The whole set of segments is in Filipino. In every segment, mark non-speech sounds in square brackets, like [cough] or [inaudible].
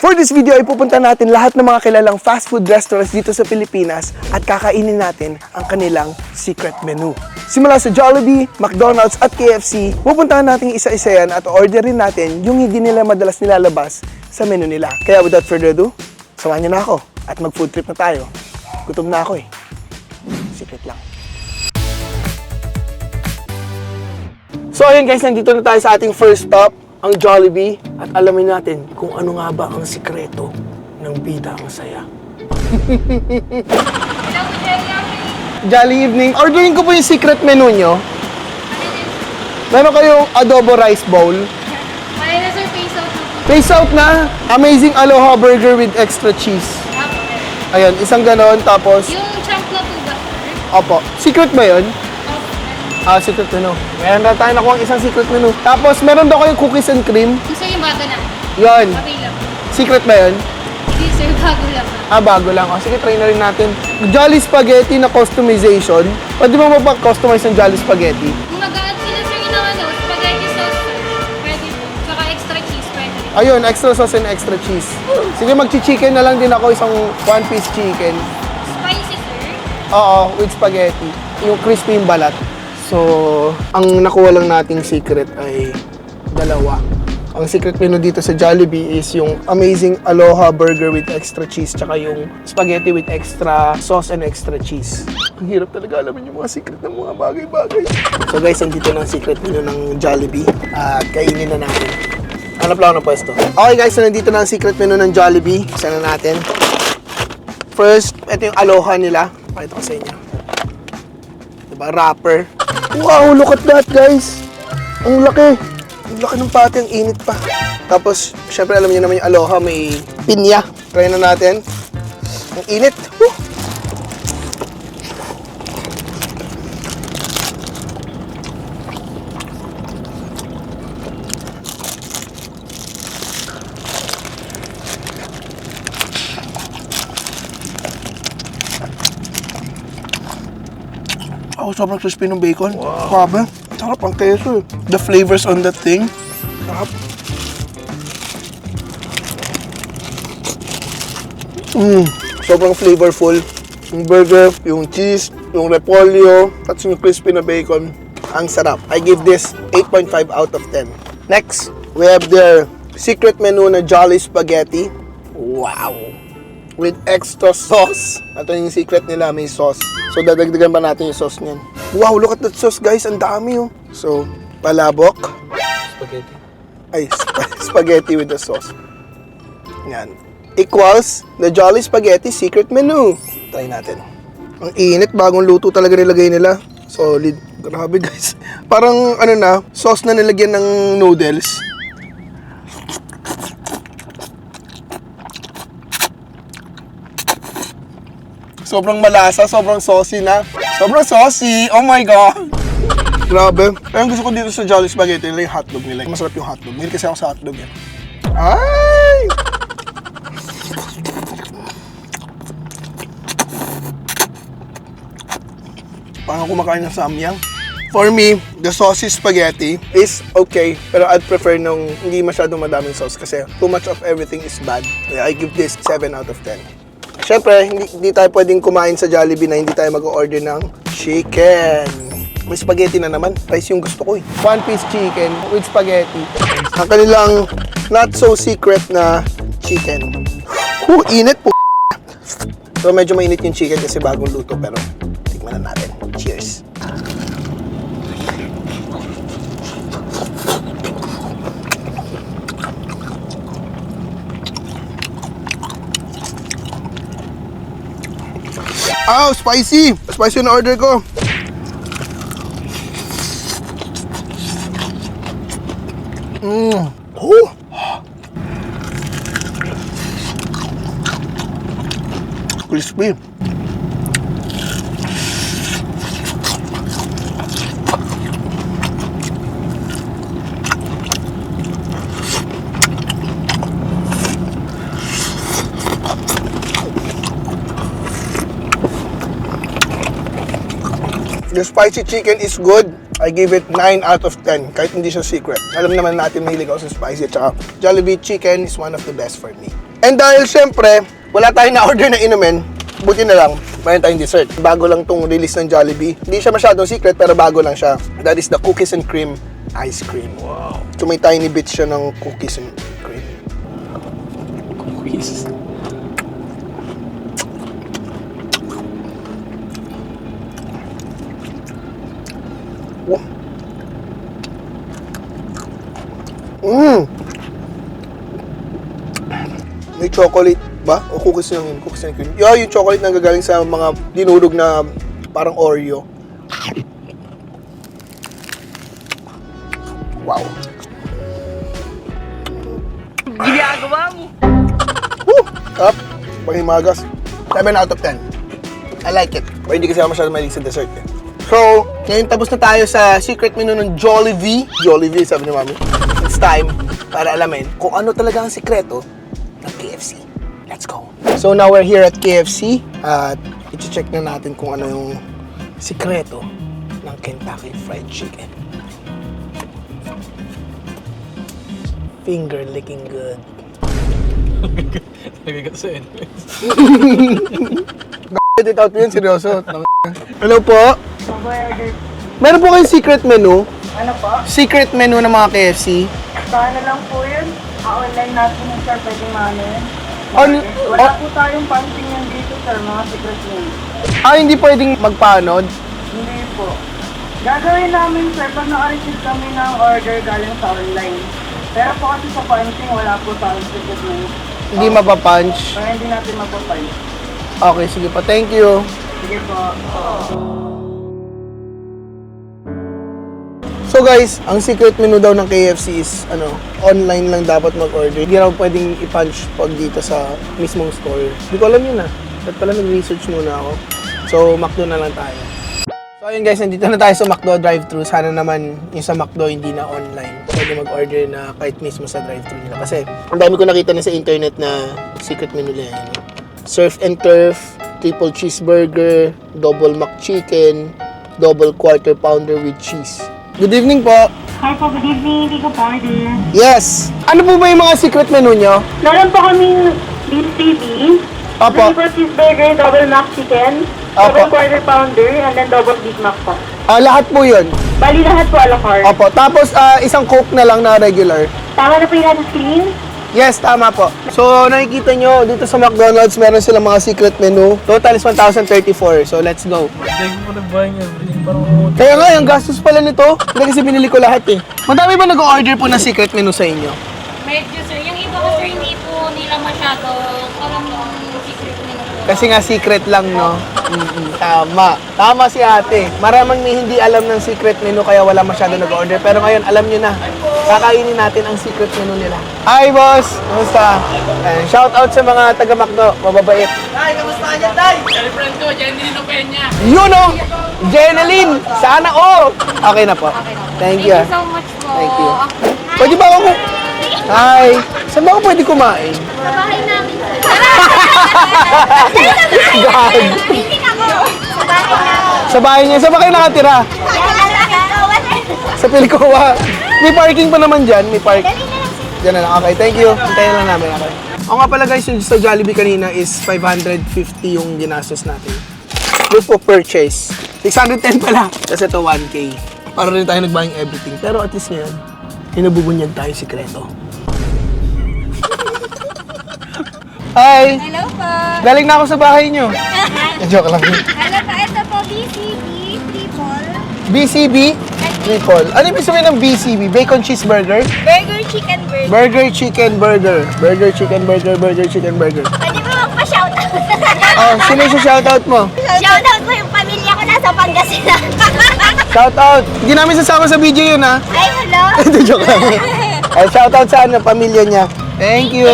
For this video ay pupunta natin lahat ng mga kilalang fast food restaurants dito sa Pilipinas at kakainin natin ang kanilang secret menu. Simula sa Jollibee, McDonald's at KFC, pupuntahan natin isa-isa yan at orderin natin yung hindi nila madalas nilalabas sa menu nila. Kaya without further ado, samahan niyo na ako at mag-food trip na tayo. Gutom na ako eh. Secret lang. So ayun guys, nandito na tayo sa ating first stop, ang Jollibee. At alamin natin kung ano nga ba ang sikreto ng bida. Hello, Jerry. Jolly evening. Ordering ko po yung secret menu nyo. Meron kayong adobo rice bowl. Wala na sir, face out na po. Face out na, amazing aloha burger with extra cheese. Apo. Ayun, isang ganon, tapos, Yung chunk na po ba, sir? opo, secret ba yun? Ah, secret menu. Meron na tayo nakuha isang secret menu. Tapos, meron daw kayong cookies and cream. Gusto yung bago na. Yun. Available. Secret ba yun? Hindi sir, bago lang. Ah, bago lang. O, sige, try na rin natin. Jolly Spaghetti na customization. Pwede mo mapag-customize ng Jolly Spaghetti? Kung mag-add sila sir yung ano, spaghetti sauce sir. Pwede po. Tsaka extra cheese, pwede rin. Ayun, extra sauce and extra cheese. Sige, mag-chicken na lang din ako isang one-piece chicken. Spicy sir. Oo, with spaghetti. Yung crispy yung balat. So, ang nakuha lang nating secret ay dalawa. Ang secret menu dito sa Jollibee is yung amazing Aloha burger with extra cheese tsaka yung spaghetti with extra sauce and extra cheese. Ang hirap talaga alamin yung mga secret ng mga bagay-bagay. So guys, andito na ang secret menu ng Jollibee at kainin na natin. Hanap lang ng pwesto. Okay guys, so nandito na ang secret menu ng Jollibee. Isa na natin. First, ito yung aloha nila. Pakita ko sa inyo. Diba, wrapper. Wow, look at that, guys. Ang laki. Ang laki ng pati, ang init pa. Tapos, syempre alam niyo naman yung aloha, may pinya. Try na natin. Ang init. Woo! Sobrang crispy ng bacon. Grabe. Sarap ang keso eh. The flavors on that thing. Sarap. Mm, sobrang flavorful. Yung burger, yung cheese, yung repolyo, at yung crispy na bacon. Ang sarap. I give this 8.5 out of 10. Next, we have their secret menu na Jolly Spaghetti. Wow! With extra sauce. Ito yung secret nila, may sauce. So, dadagdagan pa natin yung sauce niyan. Wow, look at that sauce, guys. Ang dami, oh. So, palabok. Spaghetti. Ay, sp- [laughs] spaghetti with the sauce. Yan. Equals the Jolly Spaghetti secret menu. Try natin. Ang init, bagong luto talaga nilagay nila. Solid. Grabe, guys. [laughs] Parang, ano na, sauce na nilagyan ng noodles. Sobrang malasa, sobrang saucy na. Sobrang saucy! Oh my God! [laughs] Grabe. Pero gusto ko dito sa Jolly Spaghetti nila yung hotdog nila. Masarap yung hotdog. Mahilig kasi ako sa hotdog yan. Ay! Parang kumakain ng samyang. For me, the saucy spaghetti is okay, pero I'd prefer nung hindi masyadong madaming sauce kasi too much of everything is bad. I give this 7 out of 10. Siyempre, hindi, hindi tayo pwedeng kumain sa Jollibee na hindi tayo mag-order ng chicken. May spaghetti na naman. Rice yung gusto ko eh. One piece chicken with spaghetti. Ang kanilang not so secret na chicken. Huh, init po. So medyo mainit yung chicken kasi bagong luto pero tikman na natin. Cheers. Ow, spicy! Spicy na order ko. The spicy chicken is good. I gave it 9 out of 10 kahit hindi siya secret. Alam naman natin mahilig ako sa spicy at saka Jollibee chicken is one of the best for me. And dahil syempre, wala tayong na-order na inumin, buti na lang, mayroon tayong dessert. Bago lang tong release ng Jollibee. Hindi siya masyadong secret pero bago lang siya. That is the cookies and cream ice cream. Wow. So may tiny bits siya ng cookies and cream. Cookies. Mmm! May chocolate ba? O cookies yun? Cookies and cream? Yeah, yung chocolate na gagaling sa mga dinurog na parang Oreo. Wow. Ginagawa mo! Woo! Up. Panghimagas. 7 out of 10. I like it. Pero hindi kasi ako masyado mahilig sa dessert eh. So, ngayon tapos na tayo sa secret menu ng Jollibee. Jollibee, sabi ni Mami. Time para alamin kung ano talaga ang sikreto ng KFC. Let's go. So now we're here at KFC at i-check na natin kung ano yung sikreto ng Kentucky Fried Chicken. Finger licking good. Nabigat [laughs] sa end. Edit out mo yun, seryoso. Hello po. Meron po kayong secret menu? Ano po? Secret menu ng mga KFC? Sa ano lang po yun? Ah, online natin yung sir, pwede maano yun. Ano- Wala oh. po tayong panting yan dito sir, mga secret yun. Ah, hindi pwedeng magpanod? Hindi po. Gagawin namin sir, pag na-receive kami ng order galing sa online. Pero po kasi sa panting, wala po tayong secret yun. Hindi mapapunch? Kaya hindi natin mapapain. Okay, sige pa. Thank you. Sige po. So guys, ang secret menu daw ng KFC is ano, online lang dapat mag-order. Hindi raw pwedeng i-punch pag dito sa mismong store. Hindi ko alam yun ah. Dapat pala nag-research muna ako. So, McDo na lang tayo. So ayun guys, nandito na tayo sa McDo drive-thru. Sana naman yung sa McDo hindi na online. Pwede mag-order na kahit mismo sa drive-thru nila. Kasi ang dami ko nakita na sa internet na secret menu nila yan. Surf and Turf, triple cheeseburger, double McChicken, double quarter pounder with cheese. Good evening po. Hi po, good evening. Hindi ko po order. Yes. Ano po ba yung mga secret menu nyo? Meron po kaming beef TV, Opo. triple cheeseburger, double mac chicken, Opo. double quarter pounder, and then double Big Mac po. Ah, lahat po yun. Bali lahat po a la carte. Opo. Tapos ah, isang coke na lang na regular. Tama na po yung nasa screen? Yes, tama po. So, nakikita nyo, dito sa McDonald's, meron silang mga secret menu. Total is 1,034. So, let's go. Mo nagbahay niya, biling parang umuti. Kaya nga, yung gastos pala nito. Hindi kasi binili ko lahat eh. Madami ba nag-order po ng secret menu sa inyo? Medyo sir, yung iba kasi hindi po nila masyado alam yung secret po. Kasi nga secret lang, no? Mm-mm, tama. Tama si ate. Maraming may hindi alam ng secret menu kaya wala masyado nag-order. Pero ngayon, alam nyo na. Kakainin natin ang secret menu nila. Hi, boss! Kumusta? Ayan, shout out sa mga taga-Macdo. Mababait. Tay, kamusta ka dyan, Tay? Girlfriend ko, Jenny Lino Peña. Yun o! Jeneline! Sana all! Okay na po. Thank you. ah. so much po. Thank you. Pwede ba ako? Hi! Saan ba ako pwede kumain? Sa bahay namin. Ako. Sa bahay namin. Sa bahay niya. Saan ba kayo nakatira? Sa Pilcoa. May parking pa naman dyan. May park. Diyan na lang. Okay, thank you. Hintayin lang namin. Okay. O nga pala guys, yung sa Jollibee kanina is 550 yung ginastos natin. Proof of purchase. 610 pala. Kasi ito 1K. Para rin tayo nag-buying everything. Pero at least ngayon, hinububunyag tayo sikreto. Hi! Hello po. Galing na ako sa bahay nyo. [laughs] Joke lang. Hello po. Ito po, BCB, Triple. BCB Triple. Ano ibig sabihin ng BCB? Bacon cheeseburger? Burger, chicken burger. Burger chicken burger. Burger chicken burger, burger chicken burger. Pwede ba magpa-shoutout? Oh, sino yung shoutout mo? Shoutout po yung pamilya ko nasa Pangasinan. [laughs] Shoutout! Hindi namin sasama sa video yun ha. Ay, hello. [laughs] Ito joke lang. Eh, shoutout sa ano, pamilya niya. Thank you.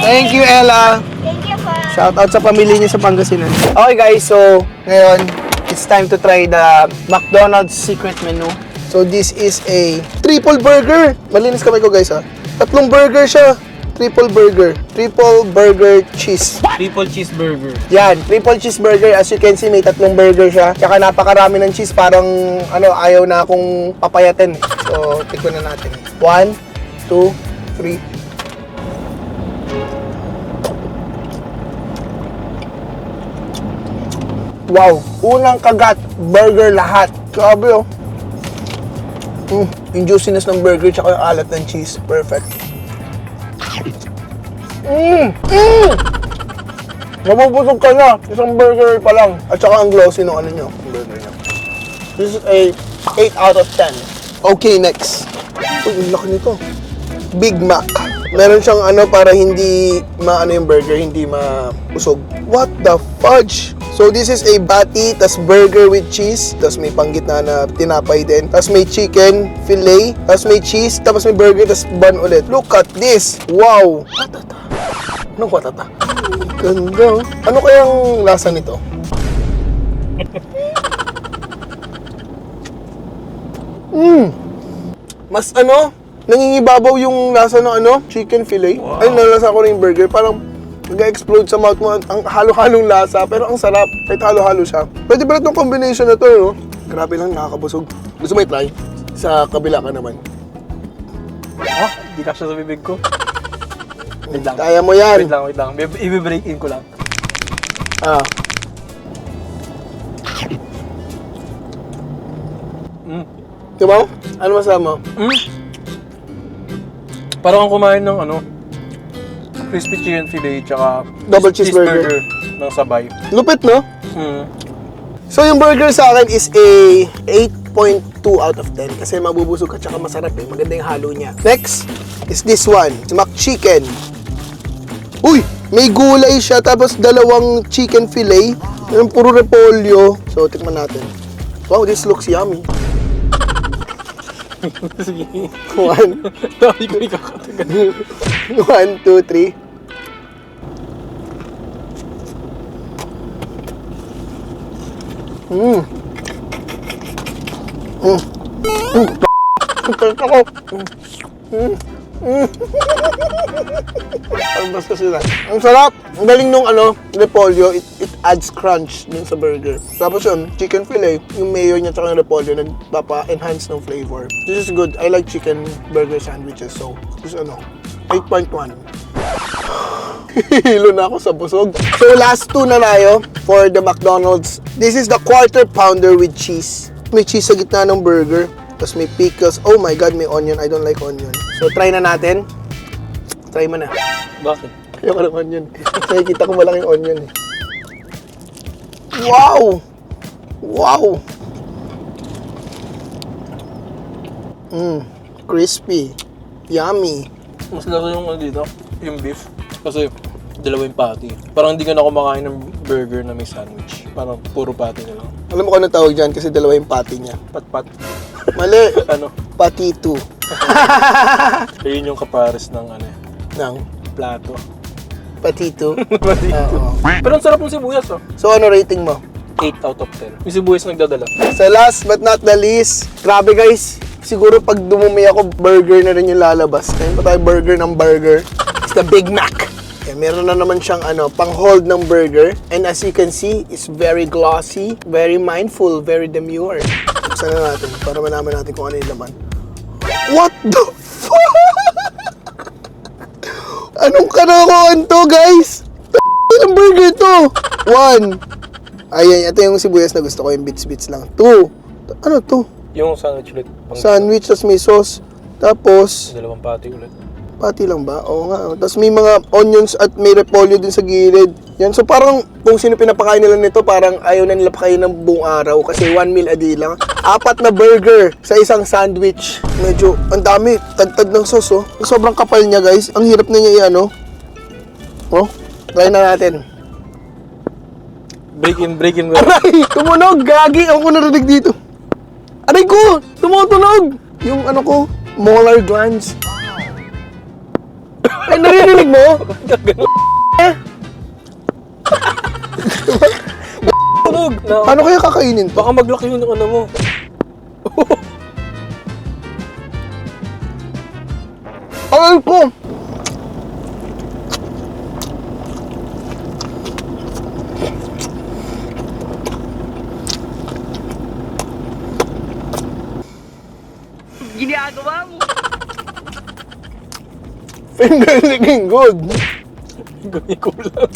Thank you, Ella. Thank you po. Shoutout sa pamilya niya sa Pangasinan. Okay guys, so ngayon, it's time to try the McDonald's secret menu. So this is a triple burger. Malinis kamay ko guys ha. Tatlong burger siya. triple burger. Triple burger cheese. Triple cheeseburger. Yan, triple cheeseburger. As you can see, may tatlong burger siya. Tsaka napakarami ng cheese. Parang, ano, ayaw na akong papayatin. So, tikman na natin. One, two, three. Wow! Unang kagat, burger lahat. Grabe oh. Mm, yung juiciness ng burger tsaka yung alat ng cheese. Perfect. Mm! Mm! Mabubusog ka na. Isang burger pa lang. At saka ang glossy ng ano nyo. Burger nyo. This is a 8 out of 10. Okay, next. Uy, ang laki nito. Big Mac. Meron siyang ano para hindi maano yung burger, hindi mausog. What the fudge? So this is a patty, tas burger with cheese, tas may panggitna na tinapay din, tas may chicken fillet, tas may cheese, tapos may burger, tas bun ulit. Look at this! Wow! Watata. Anong watata? Ganda. Ano kayang lasa nito? Mmm! Mas ano, nangingibabaw yung lasa ng ano, chicken fillet. Ay, nalasa ko na yung burger. Parang nag-explode sa mouth mo. Ang- Ang halo-halong lasa, pero ang sarap. Kahit halo-halo siya. Pwede pala itong combination na to, no? Grabe lang, nakakabusog. Gusto mo i-try? Sa kabila ka naman. Ah, di ka siya sa bibig ko. [laughs] Wait lang. Kaya mo yan. Wait lang, wait lang. I-break in ko lang. Ah. Mm. Diba? Ano masama? Mm. Parang kang kumain ng ano, crispy chicken fillet tsaka Double cheeseburger. ng sabay. Lupit, no? Mm. So yung burger sa akin is a 8.2 out of 10 kasi mabubusog at saka masarap eh. Maganda yung halo niya. Next is this one, si McChicken. Uy! May gulay siya tapos dalawang chicken fillet. Yung puro repolyo. So, tikman natin. Wow, this looks yummy. [laughs] Sige. One, Hindi ko ikakatagal. one, two, three. Mm. Mm. Mm. Ang ako. Mm. Mm. Ang basta sila. Ang sarap. Ang galing nung ano, repolyo. It, it adds crunch dun sa burger. Tapos yun, chicken fillet. Yung mayo niya tsaka yung repolyo nagpapa-enhance ng flavor. This is good. I like chicken burger sandwiches. So, this ano, 8.1. Hilo na ako sa busog. So last two na tayo for the McDonald's. This is the quarter pounder with cheese. May cheese sa gitna ng burger. Tapos may pickles. Oh my God, may onion. I don't like onion. So try na natin. Try mo na. Bakit? Ayoko ng onion. Nakikita ko malaking onion eh. Wow! Wow! Mmm, crispy. Yummy. Mas laro yung ano dito, yung beef. Kasi dalawa yung patty. Parang hindi ka na kumakain ng burger na may sandwich. Parang puro patty na lang. Alam mo kung ano tawag dyan kasi dalawa yung patty niya. Pat-pat. Mali. [laughs] ano? Patito. [laughs] Ayun yung kapares ng ano, Ng plato. patito. [laughs] Patito. Oo. Pero ang sarap ng sibuyas oh. So ano rating mo? 8 out of 10. Yung sibuyas nagdadala. Sa last but not the least, grabe guys, siguro pag dumumi ako, burger na rin yung lalabas. Ngayon pa tayo burger ng burger. It's the Big Mac. Meron na naman siyang ano, pang-hold ng burger. And as you can see, it's very glossy, very mindful, very demure. Buksan na natin para malaman natin kung ano yung laman. What the fuck? [laughs] Anong kanakuhan to, guys? Ilang burger to? One. Ayan, ito yung sibuyas na gusto ko, yung bits-bits lang. Two. Ano to? Yung sandwich ulit. Pang Sandwich, tapos may sauce. Tapos, Dalawang patty ulit. Pati lang ba? Oo nga. oh. Tapos may mga onions at may repolyo din sa gilid. Yan. So parang kung sino pinapakain nila nito, parang ayaw na nila pakain ng buong araw kasi one meal a day lang. Apat na burger sa isang sandwich. Medyo, ang dami. Tagtad ng sauce, oh. Sobrang kapal niya, guys. Ang hirap na niya i-ano. Oh, try na natin. Break in, break in. Aray! Tumunog! Gagi! Ako ko narinig dito. Aray ko! Tumutunog! Yung ano ko, molar glands. Ay, naririnig mo? Tunog. Paano kaya kakainin to? Baka maglaki yun ng ano mo. Aral ko! Ginagawa mo! Finger licking good. Gawin ko lang.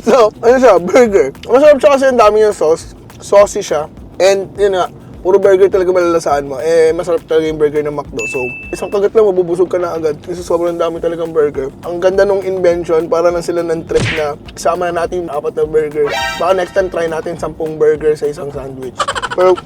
so, ano siya, burger. Masarap siya kasi ang dami yung sauce. Saucy siya. And, yun nga, puro burger talaga malalasaan mo. Eh, masarap talaga yung burger ng McDo. So, isang kagat lang, mabubusog ka na agad. Kasi sobrang dami talagang burger. Ang ganda nung invention, para lang sila ng trip na kasama na natin yung apat na burger. Baka next time try natin 10 burger sa isang sandwich. Pero,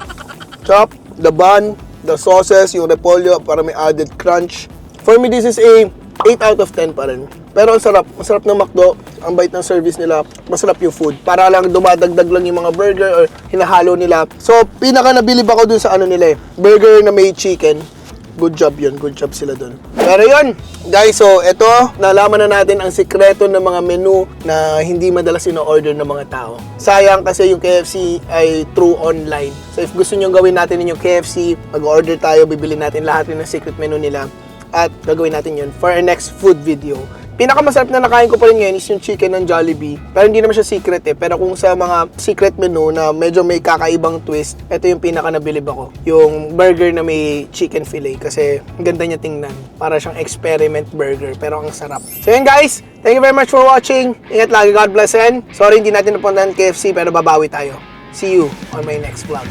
chop, the bun, the sauces, yung repolyo para may added crunch. For me, this is a 8 out of 10 pa rin. Pero ang sarap, masarap ng McDo, ang bait ng service nila, masarap yung food. Para lang dumadagdag lang yung mga burger or hinahalo nila. So, pinaka nabilib ako dun sa ano nila eh, burger na may chicken. Good job yun, good job sila dun. Pero yun, guys, so eto, nalaman na natin ang sikreto ng mga menu na hindi madalas ino-order ng mga tao. Sayang kasi yung KFC ay true online. So if gusto nyo gawin natin yung KFC, mag-order tayo, bibili natin lahat ng secret menu nila at gagawin natin yun for our next food video. Pinakamasarap na nakain ko pa rin ngayon is yung chicken ng Jollibee. Pero hindi naman siya secret eh. Pero kung sa mga secret menu na medyo may kakaibang twist, ito yung pinaka nabilib ako. Yung burger na may chicken fillet. Kasi ganda niya tingnan. Para siyang experiment burger. Pero ang sarap. So yun guys, thank you very much for watching. Ingat lagi, God bless and sorry hindi natin napuntahan KFC pero babawi tayo. See you on my next vlog.